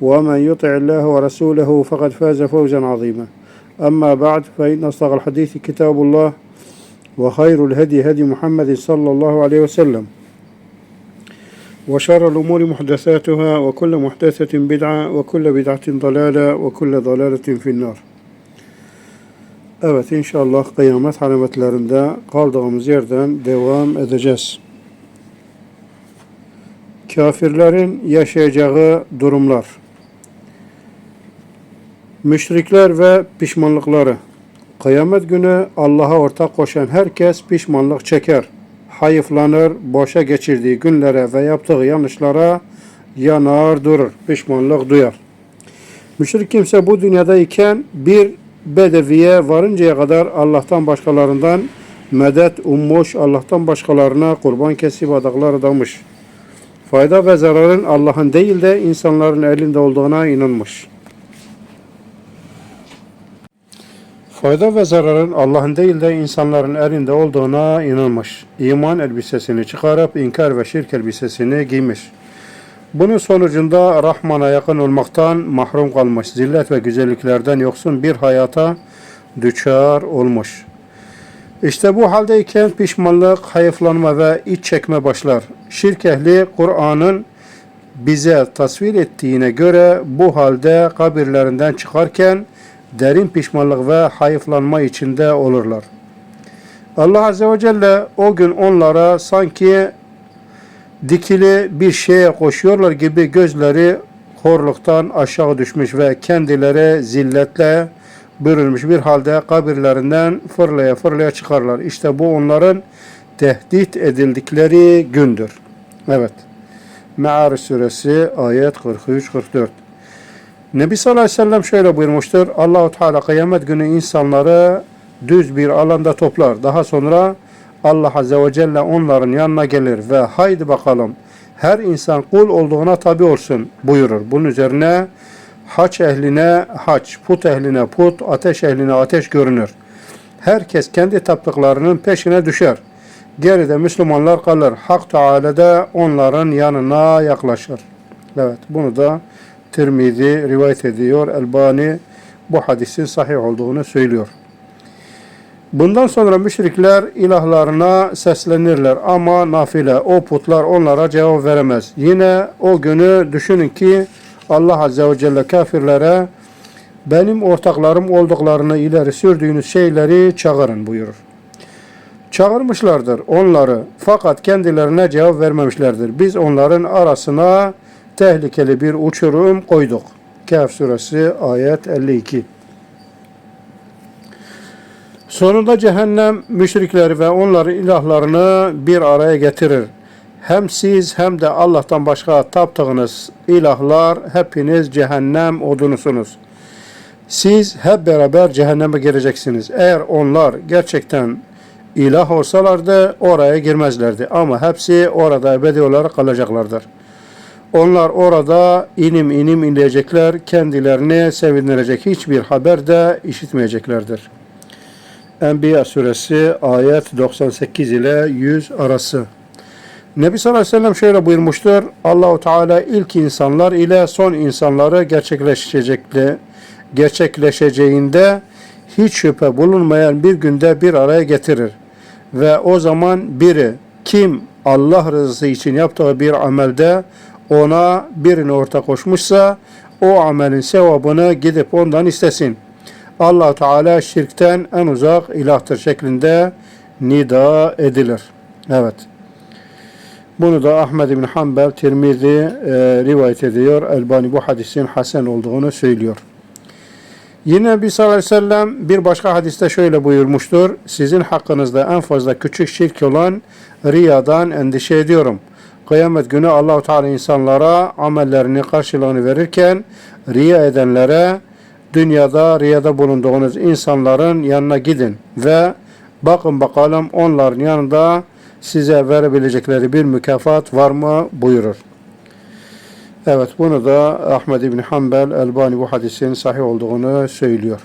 ومن يطع الله ورسوله فقد فاز فوزا عظيما أما بعد فإن أصدق الحديث كتاب الله وخير الهدي هدي محمد صلى الله عليه وسلم وشر الأمور محدثاتها وكل محدثة بدعة وكل بدعة ضلالة وكل ضلالة في النار Evet inşallah kıyamet alametlerinde kaldığımız yerden devam edeceğiz. Kafirlerin yaşayacağı durumlar. Müşrikler ve pişmanlıkları. Kıyamet günü Allah'a ortak koşan herkes pişmanlık çeker. Hayıflanır, boşa geçirdiği günlere ve yaptığı yanlışlara yanar durur, pişmanlık duyar. Müşrik kimse bu dünyadayken bir bedeviye varıncaya kadar Allah'tan başkalarından medet ummuş, Allah'tan başkalarına kurban kesip adaklar adamış. Fayda ve zararın Allah'ın değil de insanların elinde olduğuna inanmış. Fayda ve zararın Allah'ın değil de insanların elinde olduğuna inanmış. İman elbisesini çıkarıp inkar ve şirk elbisesini giymiş. Bunun sonucunda Rahman'a yakın olmaktan mahrum kalmış, zillet ve güzelliklerden yoksun bir hayata düçar olmuş. İşte bu haldeyken pişmanlık, hayıflanma ve iç çekme başlar. Şirk ehli Kur'an'ın bize tasvir ettiğine göre bu halde kabirlerinden çıkarken derin pişmanlık ve hayıflanma içinde olurlar. Allah Azze ve Celle o gün onlara sanki dikili bir şeye koşuyorlar gibi gözleri horluktan aşağı düşmüş ve kendileri zilletle bürünmüş bir halde kabirlerinden fırlaya fırlaya çıkarlar. İşte bu onların tehdit edildikleri gündür. Evet. Me'ar suresi ayet 43-44. Nebi sallallahu aleyhi ve sellem şöyle buyurmuştur. Allahu Teala kıyamet günü insanları düz bir alanda toplar. Daha sonra Allah azze ve celle onların yanına gelir ve haydi bakalım her insan kul olduğuna tabi olsun buyurur. Bunun üzerine haç ehline haç, put ehline put, ateş ehline ateş görünür. Herkes kendi taptıklarının peşine düşer. Geride Müslümanlar kalır. Hak Teala da onların yanına yaklaşır. Evet bunu da Tirmizi rivayet ediyor. Elbani bu hadisin sahih olduğunu söylüyor. Bundan sonra müşrikler ilahlarına seslenirler ama nafile o putlar onlara cevap veremez. Yine o günü düşünün ki Allah Azze ve Celle kafirlere benim ortaklarım olduklarını ileri sürdüğünüz şeyleri çağırın buyurur. Çağırmışlardır onları fakat kendilerine cevap vermemişlerdir. Biz onların arasına tehlikeli bir uçurum koyduk. Kehf suresi ayet 52. Sonunda cehennem müşrikleri ve onların ilahlarını bir araya getirir. Hem siz hem de Allah'tan başka taptığınız ilahlar hepiniz cehennem odunusunuz. Siz hep beraber cehenneme gireceksiniz. Eğer onlar gerçekten ilah olsalardı oraya girmezlerdi. Ama hepsi orada ebedi olarak kalacaklardır. Onlar orada inim inim inleyecekler, kendilerini sevindirecek hiçbir haber de işitmeyeceklerdir. Enbiya suresi ayet 98 ile 100 arası. Nebi sallallahu aleyhi ve sellem şöyle buyurmuştur. Allahu Teala ilk insanlar ile son insanları gerçekleşecekle gerçekleşeceğinde hiç şüphe bulunmayan bir günde bir araya getirir. Ve o zaman biri kim Allah rızası için yaptığı bir amelde ona birini ortak koşmuşsa o amelin sevabını gidip ondan istesin. allah Teala şirkten en uzak ilahtır şeklinde nida edilir. Evet. Bunu da Ahmed bin Hanbel, Tirmizi e, rivayet ediyor. Elbani bu hadisin hasen olduğunu söylüyor. Yine Nebi sallallahu aleyhi ve sellem bir başka hadiste şöyle buyurmuştur. Sizin hakkınızda en fazla küçük şirk olan riyadan endişe ediyorum. Kıyamet günü Allahu Teala insanlara amellerini karşılığını verirken riya edenlere dünyada riyada bulunduğunuz insanların yanına gidin ve bakın bakalım onların yanında size verebilecekleri bir mükafat var mı buyurur. Evet bunu da Ahmed İbni Hanbel Elbani bu hadisin sahih olduğunu söylüyor.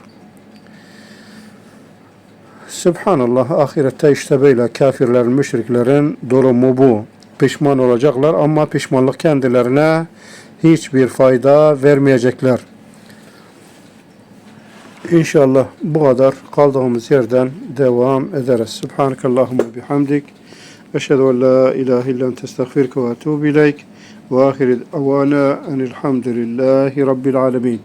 Subhanallah ahirette işte böyle kafirlerin, müşriklerin durumu bu. Pişman olacaklar ama pişmanlık kendilerine hiçbir fayda vermeyecekler. İnşallah bu kadar kaldığımız yerden devam ederiz. Subhanakallahumma bihamdik. Eşhedü en la ilahe illa ente estağfiruke ve etûbü ileyk. Ve ahir davana enilhamdülillahi rabbil alemin.